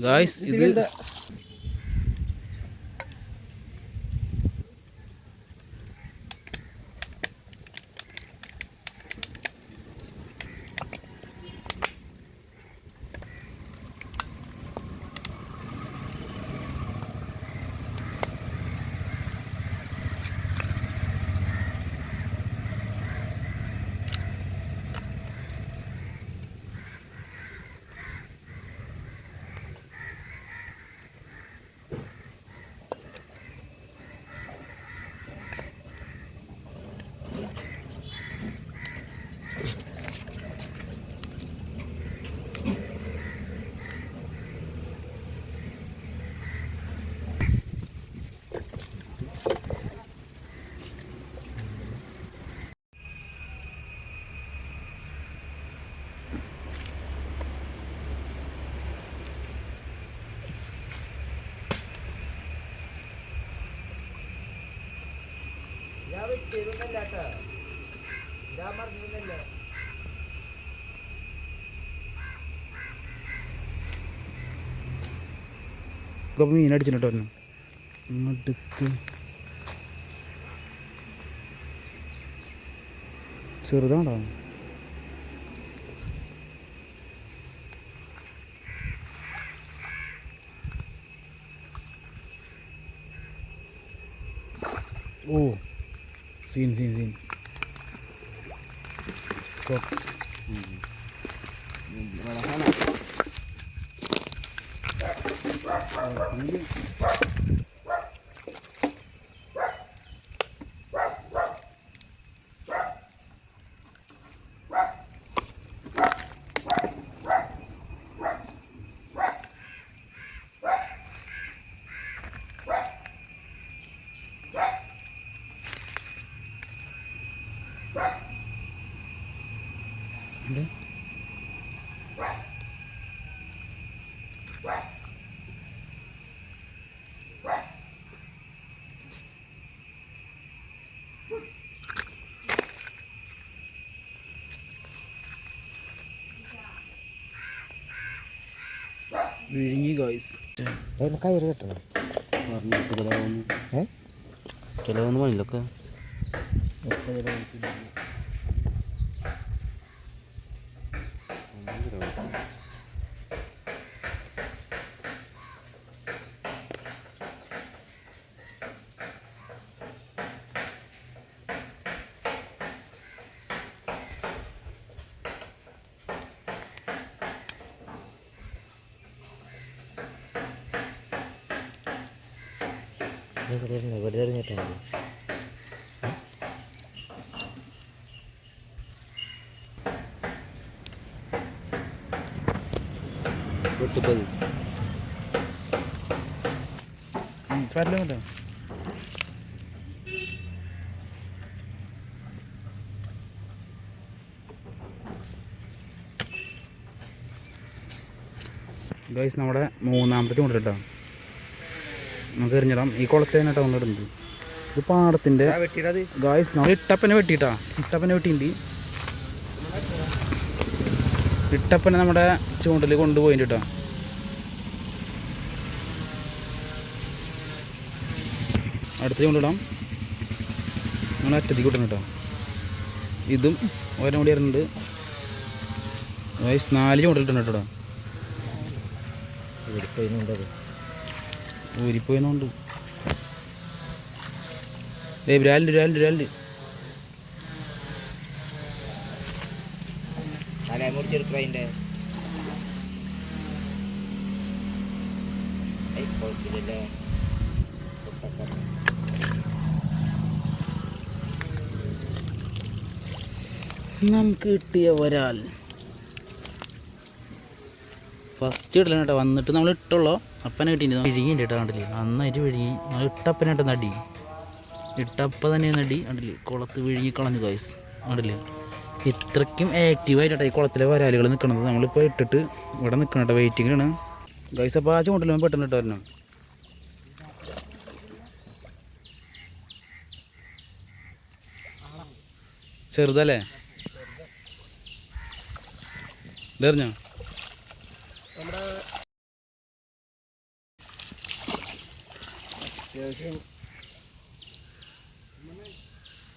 Guys ഇത് ഇതൊക്കെ മീൻ അടിച്ചിട്ട് പറഞ്ഞു അടുത്ത് ചെറുതാണോ? xin xin xin cột ừ. Hãy subscribe cho kênh Ghiền Mì Gõ Để không bỏ lỡ những video hấp dẫn വിഴുങ്ങി ഗോയ്സ് കയറി കെട്ടണം. ഏ? ചിലവൊന്നും പണിയില്ലൊക്കെ വെറുതെ ഇവിടെ എറിഞ്ഞിട്ടാ മതി വെട്ടിപ്പത് പരലുണ്ടോ ഗൈസ് നമ്മുടെ മൂന്നാമത്തെ ചൂണ്ടിട്ടോ നമുക്ക് എറിഞ്ഞിടാം. ഈ കുളത്തിൽ തന്നെ കൊണ്ടിടുന്നത് ഇത് പാടത്തിന്റെ ഗായ്സ് നമ്മൾ ഇട്ടപ്പനെ വെട്ടിയിട്ടാ. ഇട്ടപ്പനെ വെട്ടിയിട്ടുണ്ട് ഇട്ടപ്പനെ നമ്മുടെ ചൂണ്ടൽ കൊണ്ടുപോയിട്ടുണ്ട് കേട്ടോ അടുത്ത ചൂണ്ടിടാം. നമ്മൾ അറ്റത്തേക്ക് വിട്ടണം കേട്ടോ ഇതും ഒരെണ്ണം കൂടി ഇറങ്ങുന്നുണ്ട് ഗായ്സ് നാല് ചൂണ്ടലിട്ടുണ്ട് കേട്ടോ ഊരിപ്പോയിന്നുണ്ട് ഏ രാലിന്റെ രാലിന്റെ രാലിന്റെ കുഴപ്പമില്ലല്ലേ നമുക്ക് കിട്ടിയ ഒരാൾ. ഫസ്റ്റ് ഇടലാണ് കേട്ടോ വന്നിട്ട് നമ്മൾ ഇട്ടുള്ളൂ? അപ്പനെ കിട്ടിയിട്ട് വിഴുങ്ങിണ്ട് കേട്ടോ കണ്ടില്ലേ? നന്നായിട്ട് വിഴുങ്ങി. നമ്മൾ ഇട്ടപ്പനായിട്ട് നടി. ഇട്ടപ്പ തന്നെ നടി. കണ്ടില്ലേ? കുളത്ത് വിഴുങ്ങി കളഞ്ഞു ഗൈസ് കണ്ടില്ല? ഇത്രയ്ക്കും ആക്റ്റീവായിട്ടാണ് ഈ കുളത്തിലെ വരാലുകൾ നിൽക്കണത് നമ്മളിപ്പോൾ ഇട്ടിട്ട് ഇവിടെ നിൽക്കണം കേട്ടോ വെയിറ്റിങ്ങിലാണ് ഗൈസ് അപ്പോൾ ആ ചൂണ്ടല്ലോ പെട്ടെന്ന് ഇട്ട് വരണം ചെറുതല്ലേ? ഇതെറിഞ്ഞോ? അത്യാവശ്യം.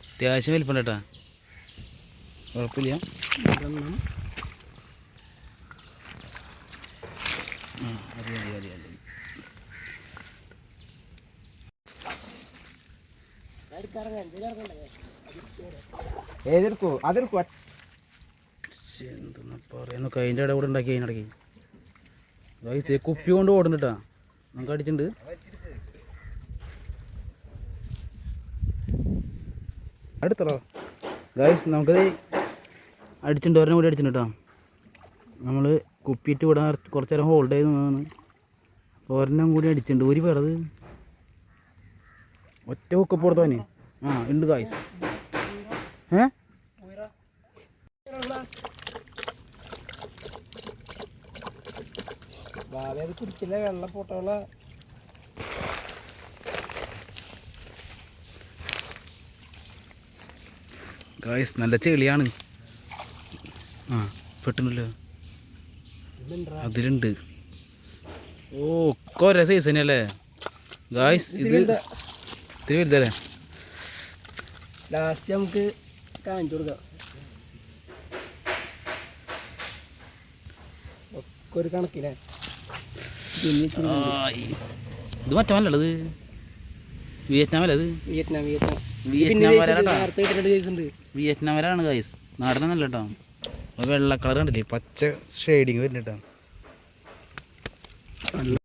അത്യാവശ്യം വലിപ്പം കേട്ടാ. കുഴപ്പമില്ല. മതി മതി ഏതെടുക്കോ? അതെടുക്കോ. എന്തെന്നാ പറയുന്നു കൈന്റെ ഇട കൂടെ ഉണ്ടാക്കി അതിനിടയ്ക്ക് കുപ്പി കൊണ്ട് ഓടുന്നുട്ടാ നമുക്ക് അടിച്ചിട്ടുണ്ട്. അടുത്തോ ഗായ്സ് നമുക്കത് അടിച്ചിട്ടുണ്ട്. ഒരെണ്ണം കൂടി അടിച്ചിട്ടുണ്ട് കേട്ടോ. നമ്മൾ കുപ്പിയിട്ട് ഇവിടെ കുറച്ച് നേരം ഹോൾഡ് ചെയ്ത് നിന്നതാണ്. അപ്പോൾ ഒരെണ്ണം കൂടി അടിച്ചിട്ടുണ്ട്. ഒരു പേരത് ഒറ്റ ഹുക്കപ്പ് കൊടുത്തവന്. ആ ഉണ്ട് ഗായ്സ് ഏ? കുടിക്കില്ല. വെള്ള പൊട്ടകള ഗായ്സ് നല്ല ചെളിയാണ്. ആ പെട്ടെന്നല്ലോ? അതിലുണ്ട്. ഓ ഒക്കെ ഒരേ സൈസ് തന്നെയല്ലേ? ഗായ്സ് ഇത് ഇത്തിരി വലുതല്ലേ? ലാസ്റ്റ് നമുക്ക് കാണിച്ചു കൊടുക്കാം. ഒക്കെ ഒരു കണക്കിനെ. ഇത് മറ്റവല്ലത് വിയറ്റ്നാം അല്ലേ അത് വിയറ്റ്നാം വിയറ്റ്നാം. വിയറ്റ്നാം വരാട്ടോ ഗൈസ് നാടനല്ല കേട്ടോ വെള്ള കളർ കണ്ടില്ലേ? പച്ച ഷെയ്ഡിങ് വരുന്നിട്ടാണ്